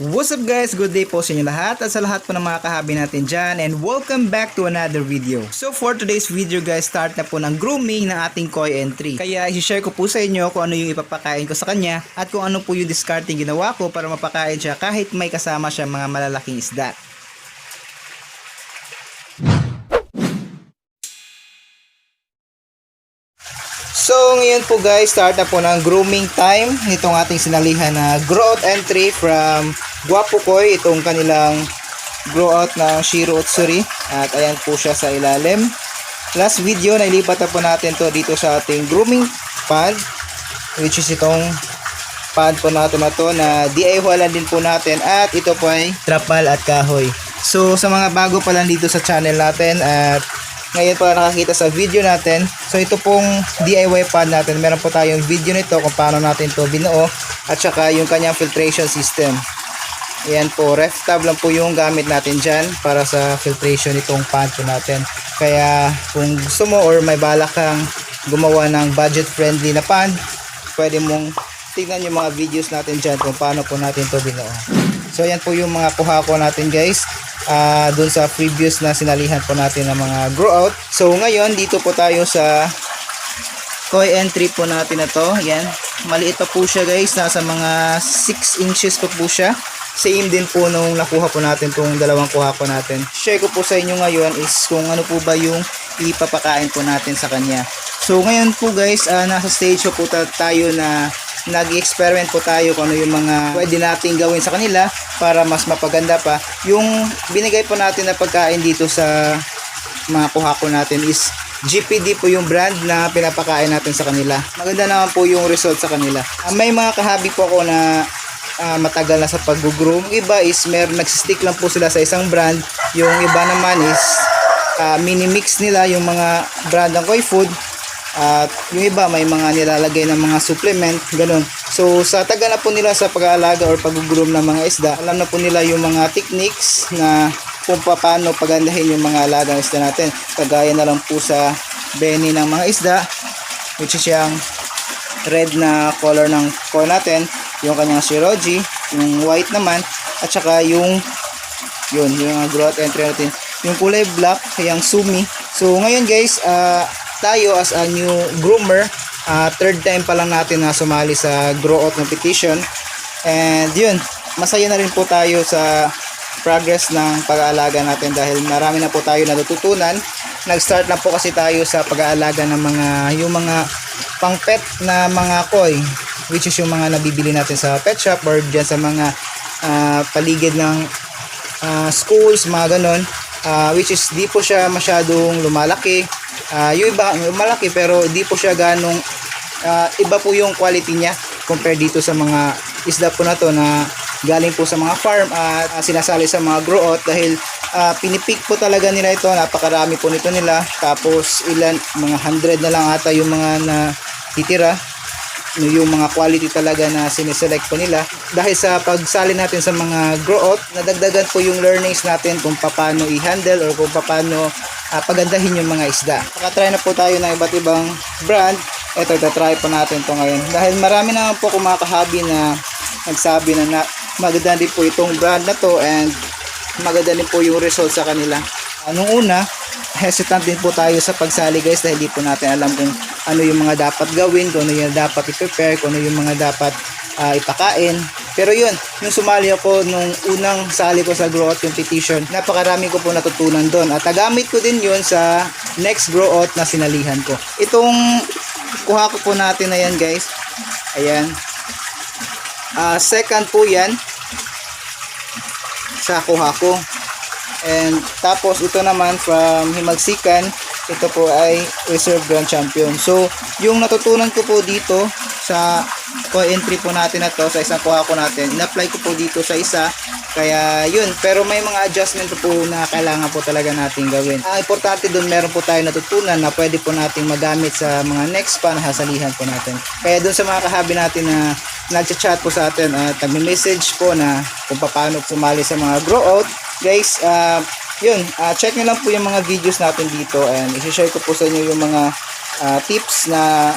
What's up guys? Good day po sa inyo lahat at sa lahat po ng mga kahabi natin dyan and welcome back to another video. So for today's video guys, start na po ng grooming ng ating koi entry. Kaya i-share ko po sa inyo kung ano yung ipapakain ko sa kanya at kung ano po yung discarding ginawa ko para mapakain siya kahit may kasama siya mga malalaking isda. Ngayon po guys, start na po ng grooming time nitong ating sinalihan na grow out entry from Guapo Koi, itong kanilang grow out ng Shiro Otsuri at ayan po siya sa ilalim. Last video, nailipat na po natin to dito sa ating grooming pad which is itong pad po natin na to na DIY din po natin at ito po ay trapal at kahoy. So sa mga bago pa lang dito sa channel natin at ngayon pa nakakita sa video natin. So ito pong DIY pad natin. Meron po tayong video nito kung paano natin to binuo at saka yung kanyang filtration system. Ayan po, ref tab lang po yung gamit natin dyan para sa filtration itong pad po natin. Kaya kung gusto mo or may balak kang gumawa ng budget friendly na pad, pwede mong tingnan yung mga videos natin dyan kung paano po natin to binuo. So ayan po yung mga kuha ko natin guys uh, dun sa previous na sinalihan po natin ng mga grow out. So ngayon dito po tayo sa koi entry po natin na to. Yan. Maliit pa po siya guys. Nasa mga 6 inches pa po siya. Same din po nung nakuha po natin tong dalawang kuha po natin. Share ko po sa inyo ngayon is kung ano po ba yung ipapakain po natin sa kanya. So ngayon po guys, uh, nasa stage po ta- tayo na nag-experiment po tayo kung ano yung mga pwede nating gawin sa kanila para mas mapaganda pa. Yung binigay po natin na pagkain dito sa mga kuha ko natin is GPD po yung brand na pinapakain natin sa kanila. Maganda naman po yung result sa kanila. Ah, may mga kahabi po ako na ah, matagal na sa pag-groom. Iba is mer nagsistick lang po sila sa isang brand. Yung iba naman is ah, mini-mix nila yung mga brand ng koi food at yung iba may mga nilalagay ng mga supplement, ganun. So sa taga na po nila sa pag-aalaga or pag-groom ng mga isda, alam na po nila yung mga techniques na kung paano pagandahin yung mga alaga ng isda natin. Kagaya na lang po sa beni ng mga isda, which is yung red na color ng core natin, yung kanyang shiroji, yung white naman, at saka yung yun, yung uh, growth entry natin. Yung kulay black, yung sumi. So ngayon guys, ah tayo as a new groomer, ah, third time pa lang natin na sumali sa grow out competition. And yun, masaya na rin po tayo sa progress ng pag-aalaga natin dahil marami na po tayo natututunan. Nag-start na po kasi tayo sa pag-aalaga ng mga yung mga pang pet na mga koi which is yung mga nabibili natin sa pet shop or dyan sa mga ah, paligid ng ah, schools, mga ganon. Ah, which is di po siya masyadong lumalaki. Ah, yung iba lumalaki pero di po siya ganong ah, iba po yung quality niya compare dito sa mga isda po na to na galing po sa mga farm at ah, sinasali sa mga grow out dahil ah, pinipik po talaga nila ito. Napakarami po nito nila. Tapos ilan mga 100 na lang ata yung mga na titira yung mga quality talaga na siniselect po nila. Dahil sa pagsali natin sa mga grow out nadagdagan po yung learnings natin kung paano i-handle or kung paano ah, pagandahin yung mga isda. Nakatry na po tayo ng iba't ibang brand. Eto try po natin to ngayon. Dahil marami naman po kumakahabi na nagsabi na, na maganda din po itong brand na to and maganda din po yung result sa kanila. Anong una hesitant din po tayo sa pagsali guys dahil di po natin alam kung ano yung mga dapat gawin, kung ano yung dapat i-prepare, kung ano yung mga dapat ah, ipakain. Pero yun, yung sumali ako nung unang sali ko sa grow out competition, napakarami ko po natutunan doon. At nagamit ko din yun sa next grow out na sinalihan ko. Itong kuha ko po natin na yan guys. Ayan. Ah, second po yan sa kuha ko. And tapos ito naman from Himagsikan, ito po ay Reserve Grand Champion. So, yung natutunan ko po dito sa co-entry po natin na to, sa isang kuha ko natin, in-apply ko po dito sa isa. Kaya yun, pero may mga adjustment po na kailangan po talaga natin gawin. Ang importante doon, meron po tayo natutunan na pwede po nating magamit sa mga next pa na hasalihan po natin. Kaya doon sa mga kahabi natin na nagchat po sa atin at nagme-message po na kung paano sumali sa mga grow out, guys, ah, yun, ah, check nyo lang po yung mga videos natin dito and isi-share ko po sa inyo yung mga ah, tips na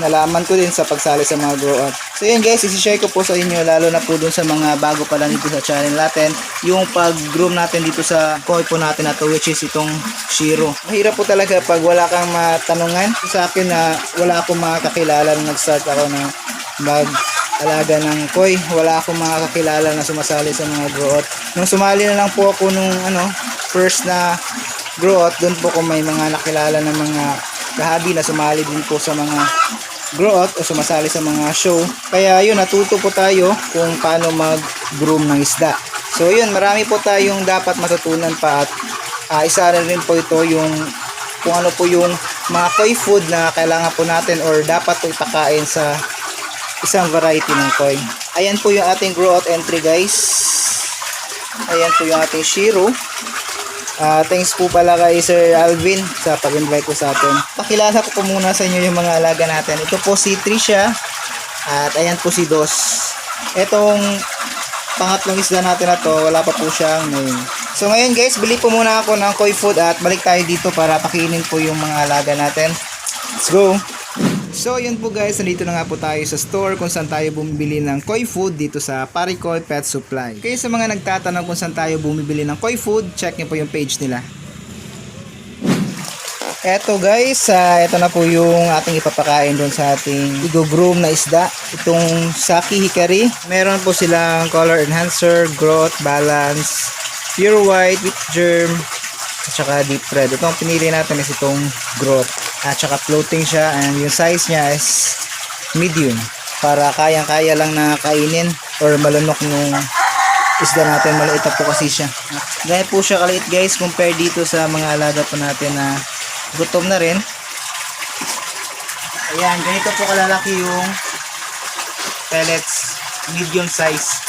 nalaman ko din sa pagsali sa mga grow out. So yun guys, isi-share ko po sa inyo lalo na po dun sa mga bago pa lang dito sa channel natin yung pag-groom natin dito sa koi po natin na to which is itong Shiro. Mahirap po talaga pag wala kang matanungan sa akin na wala akong mga kakilala nung nag-start ako na mag alaga ng koi. Wala akong mga kakilala na sumasali sa mga grow out. Nung sumali na lang po ako nung ano, first na grow out, doon po ko may mga nakilala ng mga kahabi na sumali din po sa mga grow out o sumasali sa mga show. Kaya yun, natuto po tayo kung paano mag-groom ng isda. So yun, marami po tayong dapat matutunan pa at ah, isa na rin po ito yung kung ano po yung mga koi food na kailangan po natin or dapat po ipakain sa isang variety ng koi. Ayan po yung ating grow out entry guys. Ayan po yung ating Shiro. Ah, thanks po pala kay Sir Alvin sa pag-invite ko sa atin. Pakilala ko po muna sa inyo yung mga alaga natin. Ito po si Trisha at ayan po si Dos. Etong pangatlong isda natin na to, wala pa po siyang name. So ngayon guys, bili po muna ako ng koi food at balik tayo dito para pakainin po yung mga alaga natin. Let's go! So yun po guys, nandito na nga po tayo sa store kung saan tayo bumibili ng koi food dito sa Paricoy Pet Supply. Kaya sa mga nagtatanong kung saan tayo bumibili ng koi food, check nyo po yung page nila. Eto guys, ah, eto na po yung ating ipapakain doon sa ating igo-groom na isda. Itong Saki Hikari. Meron po silang color enhancer, growth, balance, pure white with germ, at saka deep red. Itong pinili natin is itong growth. At saka floating siya and yung size niya is medium. Para kayang-kaya lang na kainin or malunok nung isda natin. Maliit po kasi siya. Dahil po siya kaliit guys compare dito sa mga alaga po natin na gutom na rin. Ayan, ganito po kalalaki yung pellets medium size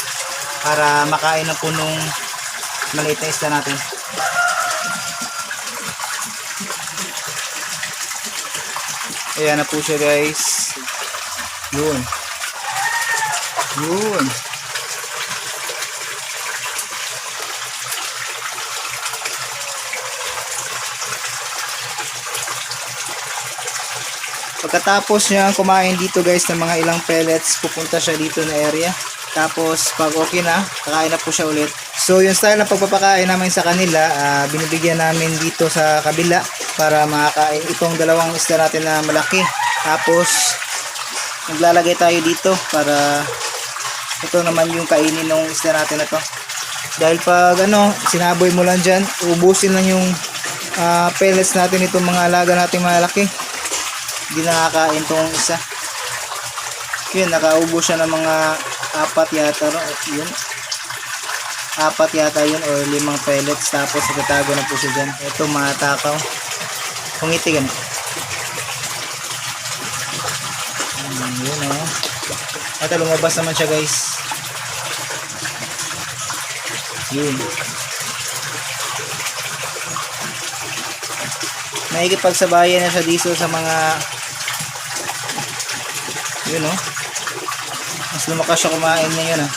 para makain na po nung maliit na isda natin. Ayan na po siya guys. Yun. Yun. Pagkatapos niya kumain dito guys ng mga ilang pellets, pupunta siya dito na area. Tapos pag okay na, kakain na po siya ulit. So yung style ng pagpapakain namin sa kanila, ah, binibigyan namin dito sa kabila para makakain itong dalawang isda natin na malaki. Tapos naglalagay tayo dito para ito naman yung kainin ng isda natin na to. Dahil pag ano, sinaboy mo lang dyan, ubusin lang yung ah, pellets natin itong mga alaga natin malaki hindi nakakain tong isa yun nakaubo siya ng mga apat yata yun apat yata yun or limang pellets tapos nagtatago na po siya dyan. Ito mga takaw. Pungiti ganun hmm, yun o oh. ito lumabas naman siya guys. Yun. Nakikipagsabayan na siya dito sa mga yun oh. Mas lumakas siya kumain na yun ah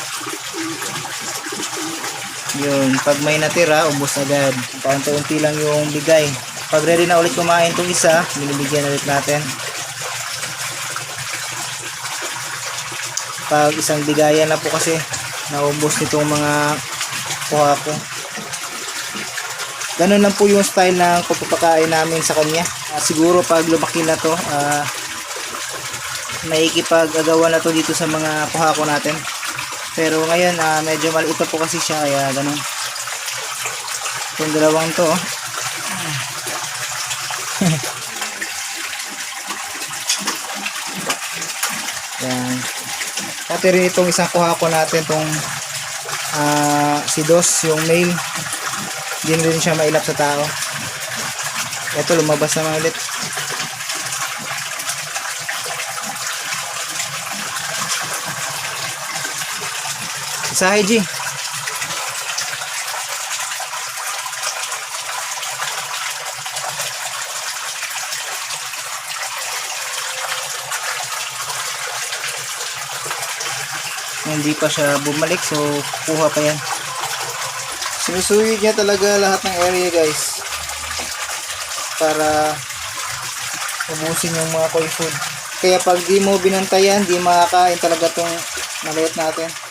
yun pag may natira ubos agad. Paunti-unti lang yung bigay. Pag ready na ulit kumain tong isa binibigyan ulit natin. Pag isang bigayan na po kasi naubos nitong mga kuha ko. Ganun lang po yung style ng pagpapakain namin sa kanya. Ah, siguro pag lumaki na to ah naikipag-agawa na to dito sa mga puhako natin pero ngayon ah, medyo maliit po kasi siya kaya ganun. Itong dalawang to oh. yan. Pati rin itong isang puhako natin itong ah, si Dos yung male hindi rin siya mailap sa tao. Ito lumabas naman ulit Isahe G. Hindi pa siya bumalik so kuha pa yan. Sinusuyod niya talaga lahat ng area guys. Para ubusin yung mga koi food. Kaya pag di mo binantayan, di makakain talaga tong maliit natin.